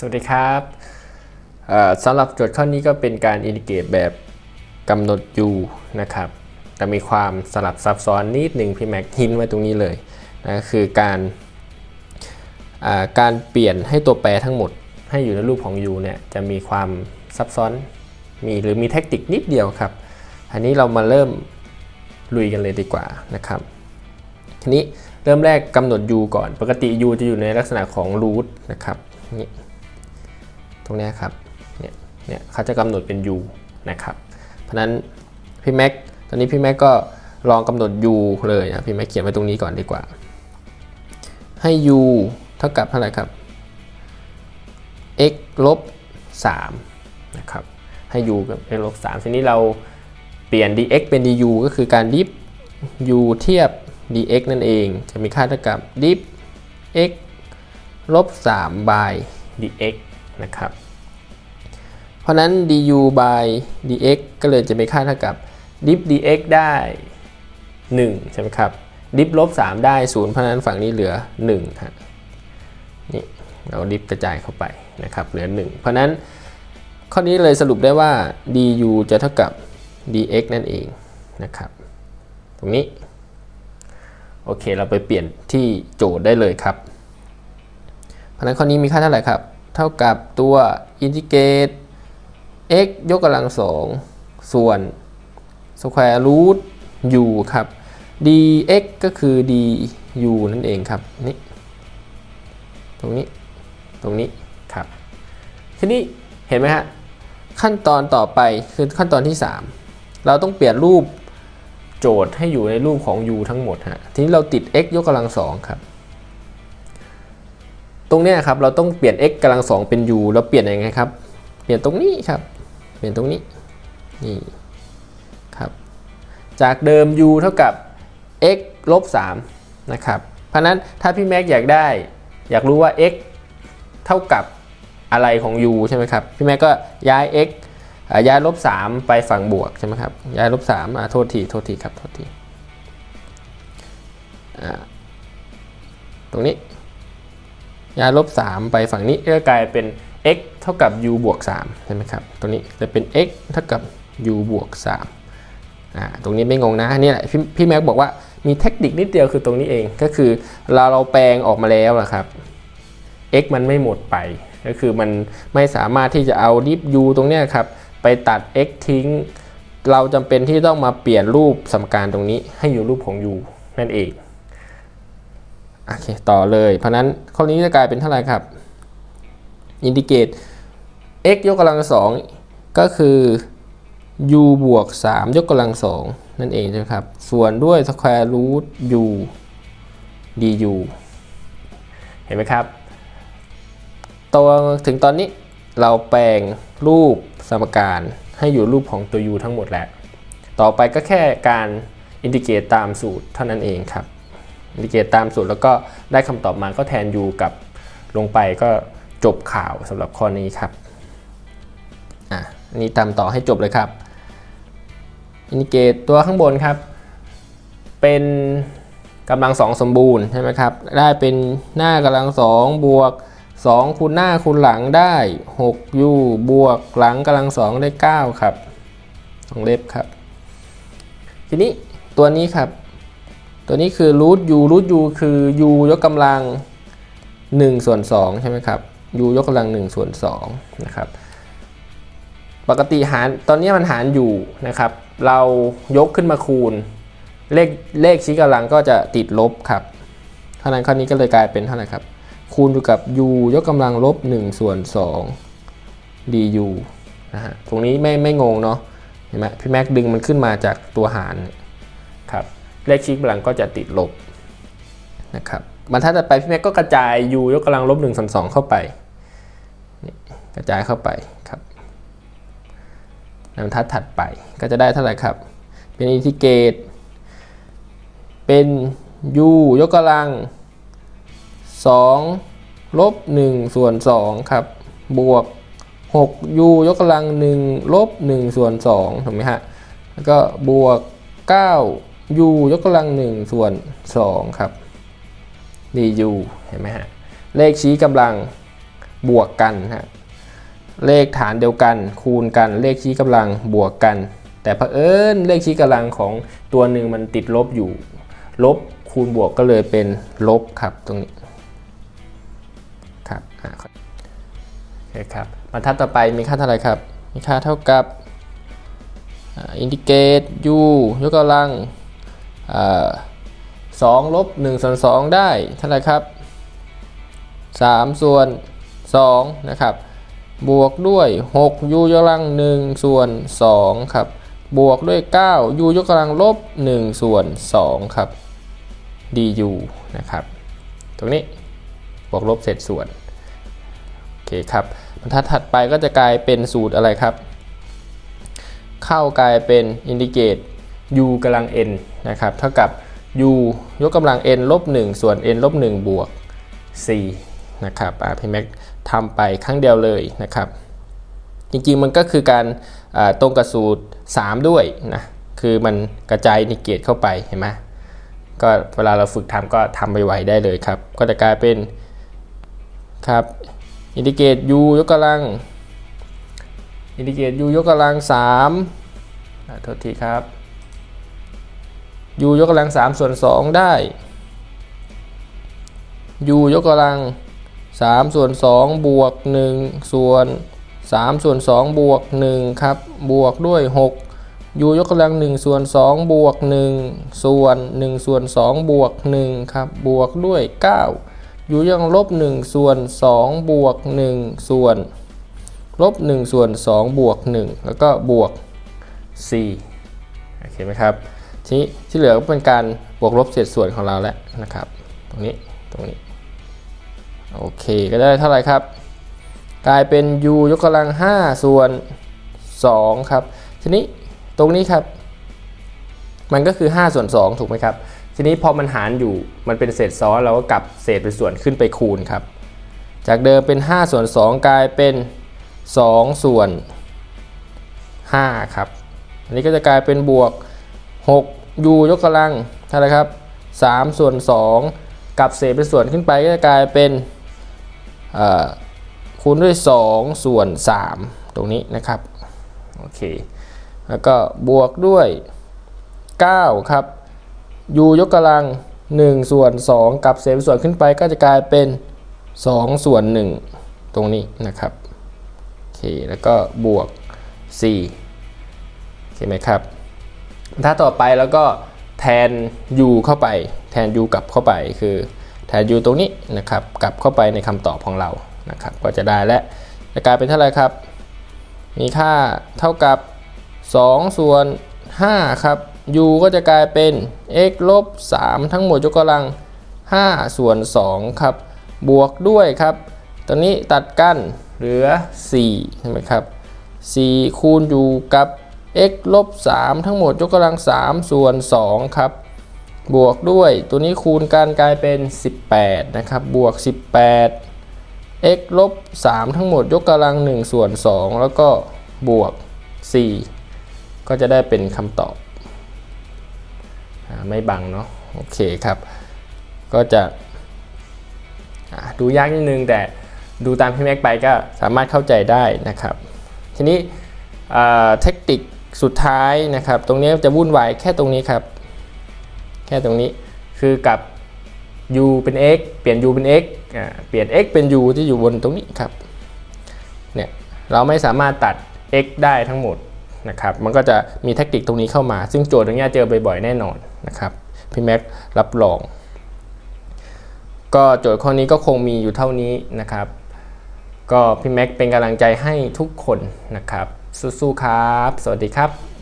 สวัสดีครับสำหรับโจทย์ข้อนี้ก็เป็นการอินดิเกตแบบกำหนด u นะครับแต่มีความสลับซับซ้อนนิดหนึ่งพี่แม็กหินไว้ตรงนี้เลยนะคือการการเปลี่ยนให้ตัวแปรทั้งหมดให้อยู่ในรูปของ u เนี่ยจะมีความซับซ้อนมีหรือมีเทคนิคนิดเดียวครับ อันนี้เรามาเริ่มลุยกันเลยดีกว่านะครับทีนี้เริ่มแรกกำหนด u ก่อน ปกติ u จะอยู่ในลักษณะของ root นะครับนี่ ตรงนี้ครับเนี่ยเนี่ยเขาจะกำหนดเป็น u นะครับ เพราะนั้นพี่แม็กตอนนี้พี่แม็กก็ลองกำหนด u เลยนะพี่แม็กเขียนไว้ตรงนี้ก่อนดีกว่า ให้ u เท่ากับเท่าไหร่ครับ x ลบ3นะครับให้ u กับ x ลบ3ทีนี้เราเปลี่ยน dx เป็น du ก็คือการดิฟ u เทียบ dx นั่นเอง จะมีค่าเท่ากับ diff x ลบ3 by dx นะครับ เพราะนั้น du by dx ก็เลยจะมีค่าเท่ากับ diff dx ได้ 1 ใช่ไหมครับ diff ลบ3ได้ 0 เพราะนั้นฝั่งนี้เหลือ1ฮะนี่เราดิฟกระจายเข้าไปนะครับเหลือ 1 เพราะนั้นข้อนี้เลยสรุปได้ว่า du จะเท่ากับ dx นั่นเองนะครับ ตรงนี้ โอเคเราไปเปลี่ยนที่โจทย์ได้เลยครับ เพราะฉะนั้นข้อนี้มีค่าเท่าไหร่ครับ เท่ากับตัวอินทิเกรต x ยกกำลังสองส่วน square root u ครับ dx ก็คือ du นั่นเองครับนี่ตรงนี้ตรงนี้ครับ ทีนี้เห็นไหมฮะ ขั้นตอนต่อไปคือขั้นตอนที่ 3 เราต้องเปลี่ยนรูปโจทย์ให้อยู่ในรูปของ u ทั้งหมดฮะ ทีนี้เราติด x ยกกำลังสองครับ ตรงเนี้ยครับเราต้องเปลี่ยน x กำลังสองเป็น u แล้วเปลี่ยนยังไงครับ เปลี่ยนตรงนี้ครับ เปลี่ยนตรงนี้นี่ครับจากเดิม u เท่ากับ x ลบ3นะครับเพราะนั้นถ้าพี่แม็กอยากได้ อยากรู้ว่า x เท่ากับอะไรของ u ใช่ไหมครับพี่แม็กก็ย้าย x ย้ายลบ3ไปฝั่งบวกใช่ไหมครับย้ายลบ3อ่าโทษทีโทษทีครับโทษทีอ่าตรงนี้ ย้ายลบ 3 ไปฝั่งนี้ก็กลายเป็น x เท่ากับ u บวก3ใช่ไหมครับตรงนี้จะเป็น x เท่ากับ u บวก3อ่าตรงนี้ไม่งงนะนี่แหละพี่พี่แม็กบอกว่ามีเทคนิคนิดเดียวคือตรงนี้เองก็คือเราเราแปลงออกมาแล้วนะครับ x มันไม่หมดไป ก็คือมันไม่สามารถที่จะเอาดิฟ u ตรงเนี้ยครับไปตัด x ทิ้ง เราจำเป็นที่ต้องมาเปลี่ยนรูปสมการตรงนี้ให้อยู่รูปของ u นั่นเอง โอเคต่อเลย เพราะนั้นข้อนี้จะกลายเป็นเท่าไหร่ครับอินทิเกต x ยกกำลังสองก็คือ u บวก 3 ยกกำลังสองนั่นเองใช่ไหมครับ ส่วนด้วย square root u du เห็นไหมครับ ตัวถึงตอนนี้เราแปลงรูปสมการให้อยู่รูปของตัว u ทั้งหมดแล้ว ต่อไปก็แค่การอินทิเกตตามสูตรเท่านั้นเองครับ อิเกตตามสูตรแล้วก็ได้คำตอบมาก็แทน u กับลงไปก็จบข่าวสำหรับข้อนี้ครับอะนนี้ตามต่อให้จบเลยครับอินทิเกตตัวข้างบนครับ เป็นกำลังสองสมบูรณ์ใช่ไหมครับ ได้เป็นหน้ากำลังสองบวก 2 คูณหน้าคูณหลังได้ 6u บวกหลังกำลังสองได้ 9 ครับของเล็บครับ ทีนี้ตัวนี้ครับ ตัวนี้คือ root u root u คือ u ยกกำลัง1ส่วน2ใช่ไหมครับ u ยกกำลัง1ส่วน2นะครับปกติหารตอนนี้มันหารอยู่นะครับ เรายกขึ้นมาคูณ เลขเลขชี้กำลังก็จะติดลบครับเท่านั้นข้อนี้ก็เลยกลายเป็นเท่าไหร่ครับ คูณอยู่กับ u ยกกำลังลบ1ส่วน2 du นะฮะตรงนี้ไม่ไม่งงเนาะเห็นไหมพี่แม็กดึงมันขึ้นมาจากตัวหาร เลขชี้กำลังก็จะติดลบนะครับบรรทัดต่อไปพี่แม็กก็กระจาย u ยกกำลังลบ1ส่วน2เข้าไปกระจายเข้าไปครับบรรทัดถัดไปก็จะได้เท่าไหร่ครับ เป็นอินทิเกต เป็น u ยกกำลัง 2 ลบ 1 ส่วน 2 ครับ บวก 6u ยกกำลัง 1 ลบ 1 ส่วน2ถูกไหมฮะ แล้วก็บวก u ยกกำลัง1ส่วน2ครับ du เห็นไหมฮะเลขชี้กำลังบวกกันฮะเลขฐานเดียวกันคูณกัน เลขชี้กำลังบวกกัน แต่เผอิญเลขชี้กำลังของตัวหนึ่งมันติดลบอยู่ ลบคูณบวกก็เลยเป็นลบครับตรงนี้ครับอ่าโอเคครับบรรทัดต่อไปมีค่าเท่าไหร่ครับ มีค่าเท่ากับอินดิเกต u ยกกำลัง สองลบ1ส่วน2ได้เท่าไหร่ครับ3ส่วน2นะครับบวกด้วย6 u ยกกำลัง1ส่วน2ครับบวกด้วย9 u ยกกำลังลบ1ส่วน2ครับ du นะครับ ตรงนี้บวกลบเศษส่วนโอเคครับบรรทัดถัดไปก็จะกลายเป็นสูตรอะไรครับ เข้ากลายเป็นอินดิเกต u กำลัง n นะครับเท่ากับ u ยกกำลัง n ลบ1ส่วน n ลบ1บวก4นะครับพี่แม็กทำไปครั้งเดียวเลยนะครับ จริงๆมันก็คือการตรงกับสูตร 3 ด้วยนะคือมันกระจายอินดิเกตเข้าไปเห็นไหมก็เวลาเราฝึกทำก็ทำไปไวได้เลยครับ ก็จะกลายเป็นครับอินดิเกต u ยกกำลังอินดิเกต u ยกกำลัง3อ่าโทษทีครับ u ยกกำลัง3ส่วน2ได้ u ยกกำลัง3ส่วน2บวก1ส่วน3ส่วน2บวก1ครับบวกด้วย 6 u ยกกำลัง1ส่วน2บวก1ส่วน1ส่วน2บวก1ครับบวกด้วย 9 u ยังลบ1ส่วน2บวก1ส่วนลบ1ส่วน2บวก1แล้วก็บวก4โอเคไหมครับ ทีนี้ที่เหลือก็เป็นการบวกลบเศษส่วนของเราแล้วนะครับ ตรงนี้ตรงนี้โอเคก็ได้เท่าไหร่ครับ กลายเป็น u ยกกำลัง 5 ส่วน 2 ครับ ทีนี้ตรงนี้ครับ มันก็คือ 5 ส่วน 2 ถูกไหมครับ ทีนี้พอมันหารอยู่มันเป็นเศษซ้อนเราก็กลับเศษเป็นส่วนขึ้นไปคูณครับ จากเดิมเป็น 5 ส่วน 2 กลายเป็น 2 ส่วน5ครับ อันนี้ก็จะกลายเป็นบวก 6 u ยกกำลังเท่าไหรครับ3ส่วน2กับเศษเป็นส่วนขึ้นไปก็จะกลายเป็นคูณด้วย 2 ส่วน 3 ตรงนี้นะครับโอเคแล้วก็บวกด้วย 9 ครับ u ยกกำลัง 1 ส่วน 2 กับเศษเป็นส่วนขึ้นไปก็จะกลายเป็น 2 ส่วน 1 ตรงนี้นะครับโอเคแล้วก็บวก 4 โอเคไหมครับ ถ้าต่อไปแล้วก็แทน u เข้าไป แทน u กลับเข้าไปคือแทน u ตรงนี้นะครับกลับเข้าไปในคำตอบของเรานะครับก็จะได้และจะกลายเป็นเท่าไหร่ครับ มีค่าเท่ากับ 2 ส่วน 5 ครับ u ก็จะกลายเป็น x ลบ 3 ทั้งหมดยกกำลัง 5 ส่วน 2 ครับ บวกด้วยครับตอนนี้ตัดกันเหลือ 4 ใช่ไหมครับ 4 คูณอยู่กับ x ลบ3ทั้งหมดยกกำลัง 3 ส่วน 2 ครับ บวกด้วยตัวนี้คูณกันกลายเป็น 18 นะครับ บวก 18 x ลบ3ทั้งหมดยกกำลัง 1 ส่วน 2 แล้วก็บวก 4 ก็จะได้เป็นคำตอบไม่บังเนาะโอเคครับ ก็จะดูยากนิดนึงแต่ดูตามพี่แม็กไปก็สามารถเข้าใจได้นะครับ ทีนี้เทคนิค สุดท้ายนะครับ ตรงนี้จะวุ่นวายแค่ตรงนี้ครับ แค่ตรงนี้คือกับ u เป็น x เปลี่ยน u เป็น x เปลี่ยน x เป็น u ที่อยู่บนตรงนี้ครับเนี่ยเราไม่สามารถตัด x ได้ทั้งหมดนะครับ มันก็จะมีเทคนิคตรงนี้เข้ามา ซึ่งโจทย์ตรงนี้เจอบ่อยๆแน่นอนนะครับ พี่แม็กรับรอง ก็โจทย์ข้อนี้ก็คงมีอยู่เท่านี้นะครับ ก็พี่แม็กเป็นกำลังใจให้ทุกคนนะครับ สู้ๆครับ สวัสดีครับ